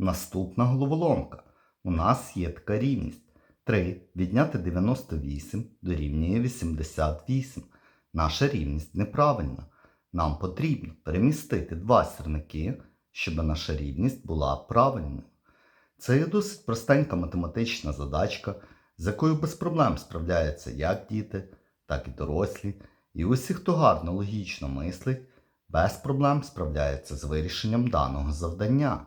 Наступна головоломка. У нас є така рівність. 3 відняти 98 дорівнює 88. Наша рівність неправильна. Нам потрібно перемістити два сірники, щоб наша рівність була правильною. Це є досить простенька математична задачка, з якою без проблем справляються як діти, так і дорослі. І усі, хто гарно логічно мислить, без проблем справляється з вирішенням даного завдання.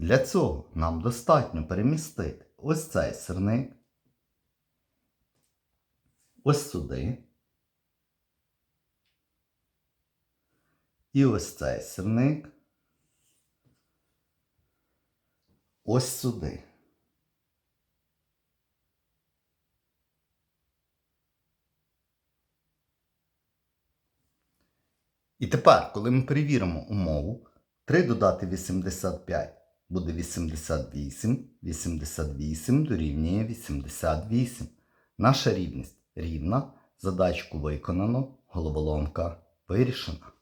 Для цього нам достатньо перемістити ось цей сирник, ось сюди. І ось цей сирник. Ось сюди. І тепер, коли ми перевіримо умову, 3 додати 85 буде 88, 88 дорівнює 88. Наша рівність рівна, задачку виконано, головоломка вирішена.